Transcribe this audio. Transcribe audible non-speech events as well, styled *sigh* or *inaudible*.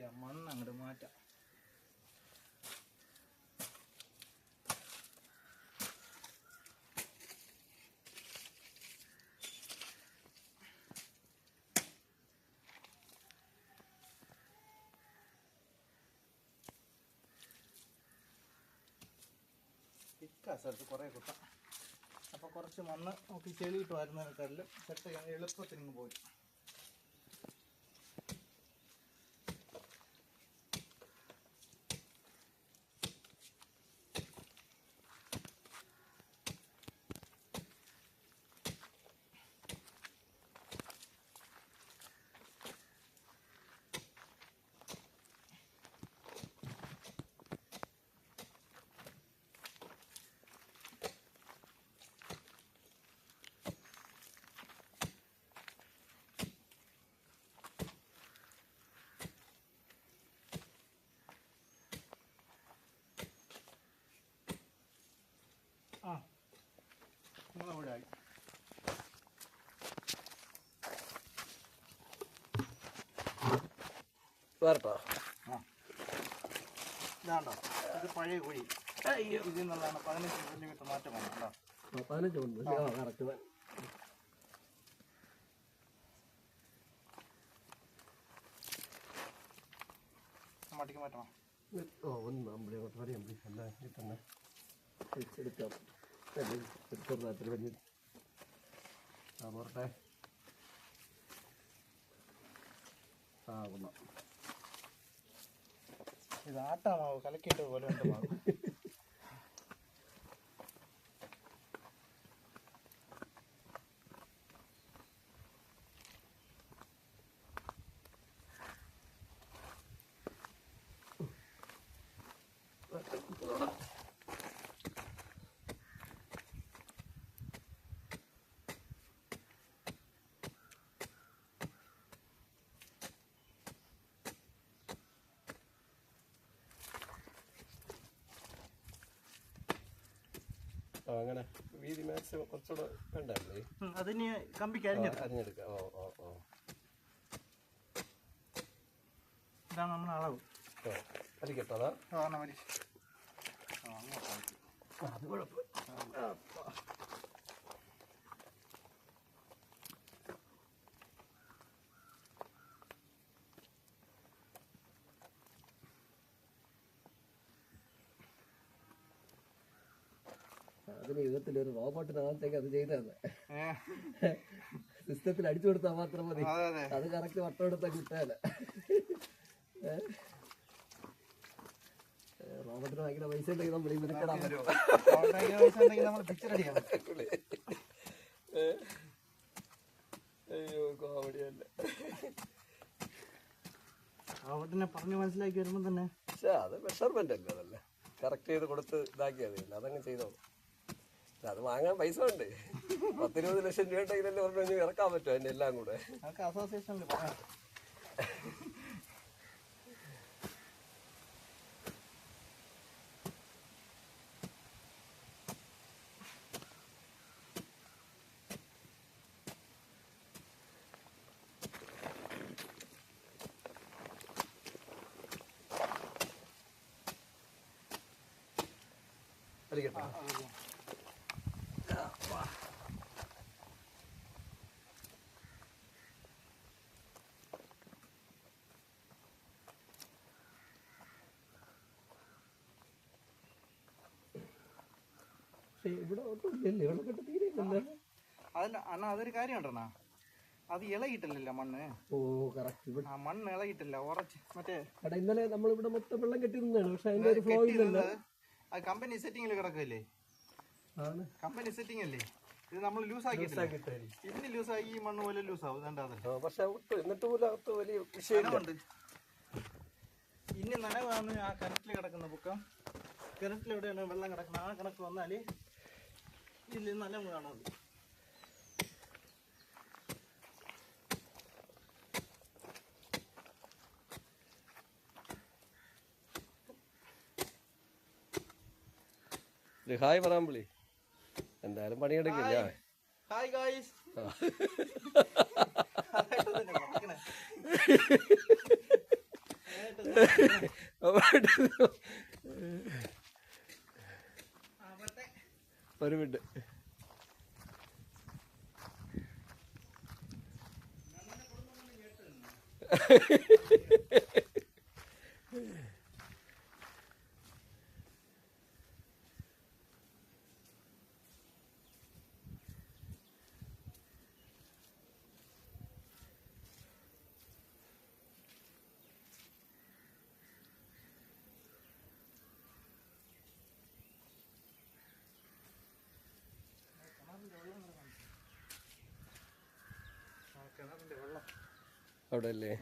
ആ മണ്ണ് അങ്ങോട്ട് മാറ്റാം. സ്ഥലത്ത് കുറേ കുത്താം അപ്പോൾ കുറച്ച് മണ്ണ് നമുക്ക് ചെളിയിട്ട് വരുന്നതിനെക്കാട്ടിലും പെട്ടെന്ന് ചെട്ട എളുപ്പത്തിന് പോയി വേറട്ടോ ഇതാണ്ടോ? ഇത് പഴയ കുഴി. ഇതിൽ നിന്നുള്ളതാണ് പതിനഞ്ച് സെന്റിമീറ്റർ മാറ്റം വന്നിട്ടുണ്ടോ പതിനഞ്ച് കറക്റ്റ് മട്ടിക്ക് മാറ്റണം ഓ ഒന്ന് വരെ അമ്പളി അല്ല ഇതിൽ തന്നെ എടുക്കാം ചെറുതായിട്ട് വലിയ ആ പോരട്ടെ. ആ കൊള്ളാം. ഇത് ആട്ടാമാവ് കലക്കിയിട്ട് പോലെ ഉണ്ട് അങ്ങനെ വീതി മാക്സിമം കുറച്ചുകൂടെ വേണ്ടല്ലേ? അതിന് കമ്പിക്ക് അരിഞ്ഞെടുക്കാം. അരിഞ്ഞെടുക്കാം. ഓ ഓ ഓ. ഇതാണ് നമ്മുടെ അളവ്. ഓ അരിക്കട്ടോ അതാ. അത് കുഴപ്പം അതിന് യുഗത്തിൽ ഒരു റോബോട്ടിനകത്തേക്ക് അത് ചെയ്തത് സിസ്റ്റത്തിൽ അടിച്ചു കൊടുത്താൽ മാത്രം മതി. അതെ കറക്റ്റ് വട്ടം എടുത്താൽ കിട്ടാൽ റോബോട്ടിന് ഭയങ്കര പൈസ ഉണ്ടെങ്കിൽ നമ്മൾ ഈ മിനിക്കടാൻ പറ്റുമോ അയ്യോ റോബോട്ടിനെ പറഞ്ഞ് മനസ്സിലാക്കി വരുമ്പോൾ തന്നെ പക്ഷേ അത് മെഷർമെന്റ് അല്ലേ അതല്ലേ? കറക്റ്റ് ചെയ്ത് കൊടുത്ത് ഇതാക്കിയാൽ മതി. അതങ്ങ് ചെയ്തോ അത് വാങ്ങാൻ പൈസ ഉണ്ട്. പത്തിരുപത് ലക്ഷം രൂപ ഉണ്ടെങ്കിലല്ലേ പറഞ്ഞു ഇറക്കാൻ പറ്റുമോ അതിന്റെ എല്ലാം കൂടെ? അസോസിയേഷനിൽ പറയാം. അടിക്കട്ടെ പക്ഷേ ഇവിടെ ഒട്ടും ഇല്ലല്ലേ വെള്ളക്കെട്ട് തീരെ ഇല്ലല്ലോ? അതിന് അണ്ണാ അതൊരു കാര്യം ഉണ്ടെണ്ണാ. അത് ഇളകിയിട്ടില്ലല്ലോ മണ്ണ്. ഓ കറക്റ്റ് ഇവിടെ ആ മണ്ണ് ഇളകിട്ടില്ല ഉറച്ച്. മറ്റേ എടാ ഇന്നലെ നമ്മൾ ഇവിടെ മൊത്തം വെള്ളം കെട്ടി നിന്നാണ് പക്ഷെ അതിന്റെ ഒരു ഫ്ലോ ഇല്ലല്ലോ. അത് കമ്പനി സെറ്റിംഗിൽ കിടക്കില്ലേ കമ്പനി സെറ്റിംഗ് അല്ലേ? ഇത് നമ്മൾ ലൂസ് ആക്കി ഇതിന് ലൂസ് ആക്കി ഈ മണ്ണ് പോലെ ലൂസ് ആവും. പക്ഷെ എന്നിട്ട് പോലും അകത്ത് വലിയ വിഷയമില്ല. നനവുണ്ട് ഇനി നനവാണ് ആ കിണറ്റിൽ കിടക്കുന്ന പുക്കം. കിണറ്റിൽ എവിടെയാണ് വെള്ളം കിടക്കുന്നത്? ആ കണക്ക് വന്നാൽ ഇതിൽ നനവ് കാണുന്നത് ഹായ് പറയാൻ വിളി. എന്തായാലും പണിയെടുക്കില്ല. ഹായ് *laughs* ഒരു minute Ha ha ha ha. അവിടെ അല്ലേ